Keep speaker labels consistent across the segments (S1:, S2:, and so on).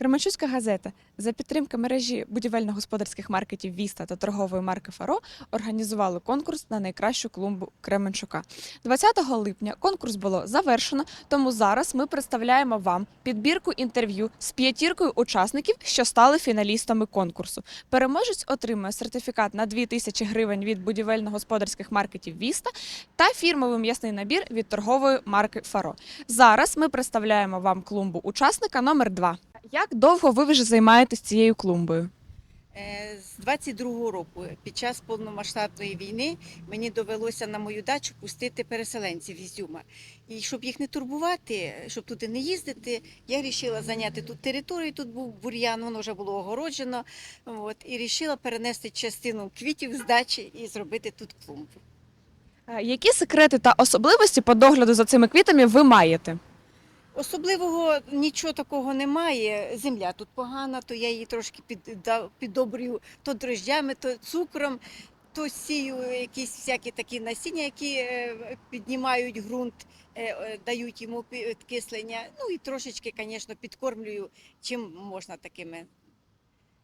S1: Кременчуцька газета за підтримки мережі будівельно-господарських маркетів Віста та торгової марки Фаро організували конкурс на найкращу клумбу Кременчука. 20 липня конкурс було завершено, тому зараз ми представляємо вам підбірку інтерв'ю з п'ятіркою учасників, що стали фіналістами конкурсу. Переможець отримує сертифікат на 2000 гривень від будівельно-господарських маркетів Віста та фірмовий м'ясний набір від торгової марки Фаро. Зараз ми представляємо вам клумбу учасника номер 2 Як довго ви вже займаєтесь цією клумбою?
S2: Е, З 22-го року, під час повномасштабної війни, мені довелося на мою дачу пустити переселенців із Ізюма. І щоб їх не турбувати, щоб туди не їздити, я вирішила зайняти тут територію. Тут був бур'ян, воно вже було огороджено. От, і вирішила перенести частину квітів з дачі і зробити тут клумбу.
S1: Е, Які секрети та особливості по догляду за цими квітами ви маєте?
S2: Особливого нічого такого немає. Земля тут погана, то я її трошки піддобрюю то дрожжами, то цукром, то сію якісь всякі такі насіння, які е, піднімають ґрунт, е, е, дають йому підкислення. Ну і трошечки, звісно, підкормлюю, чим можна такими.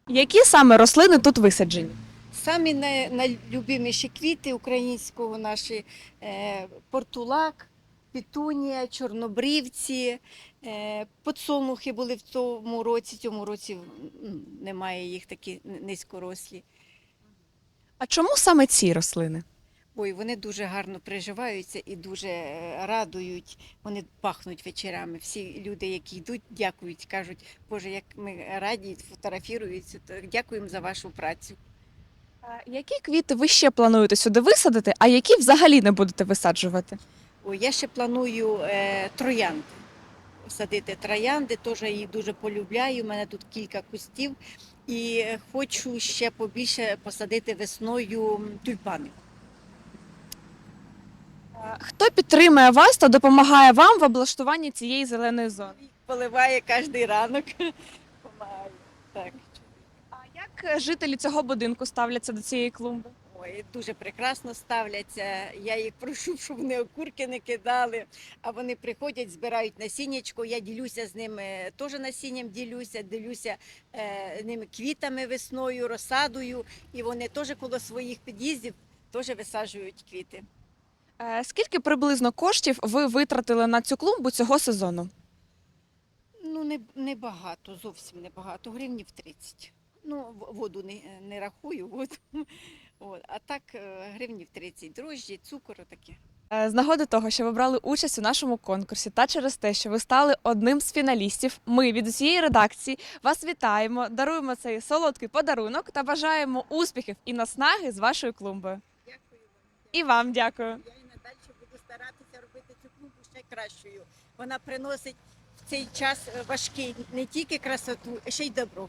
S1: Які саме рослини тут висаджені?
S2: Самі най- найлюбіміші квіти українського наші портулак, пітунія, чорнобривці, е, подсолнухи були в цьому році. Цьому році немає їх такі низькорослі.
S1: А чому саме ці рослини?
S2: Ой, вони дуже гарно приживаються і дуже е, радують. Вони пахнуть вечорами. Всі люди, які йдуть, дякують, кажуть, Боже, як ми раді, фотографіруються. то Дякуємо за вашу працю.
S1: Е, Які квіти ви ще плануєте сюди висадити, а які взагалі не будете висаджувати?
S2: Я ще планую е, троянди. Садити троянди, теж їх дуже полюбляю. У мене тут кілька кустів. І хочу ще побільше посадити весною тюльпани.
S1: Хто підтримує вас та допомагає вам в облаштуванні цієї зеленої зони?
S2: Поливає кожен ранок. Помагаю. Так.
S1: А як жителі цього будинку ставляться до цієї клумби?
S2: Ой, дуже прекрасно ставляться. Я їх прошу, щоб вони окурки не кидали. А вони приходять, збирають насіннячко. Я ділюся з ними теж насінням ділюся, ділюся е, ними квітами весною, розсадою. І вони теж коло своїх під'їздів теж висаджують квіти.
S1: Е, Скільки приблизно коштів ви витратили на цю клумбу цього сезону?
S2: Ну, не, не багато, зовсім не багато, гривнів 30. Ну, воду не, не рахую, воду. От. А так е, гривнів 30. Дрожжі, цукор таке.
S1: Е, З нагоди того, що ви брали участь у нашому конкурсі, та через те, що ви стали одним з фіналістів, ми від усієї редакції вас вітаємо, даруємо цей солодкий подарунок та бажаємо успіхів і наснаги з вашою клумбою.
S2: Дякую вам.
S1: І вам дякую.
S2: Я і надалі буду старатися робити цю клубу ще кращою. Вона приносить в цей час важкий не тільки красоту, а ще й добро.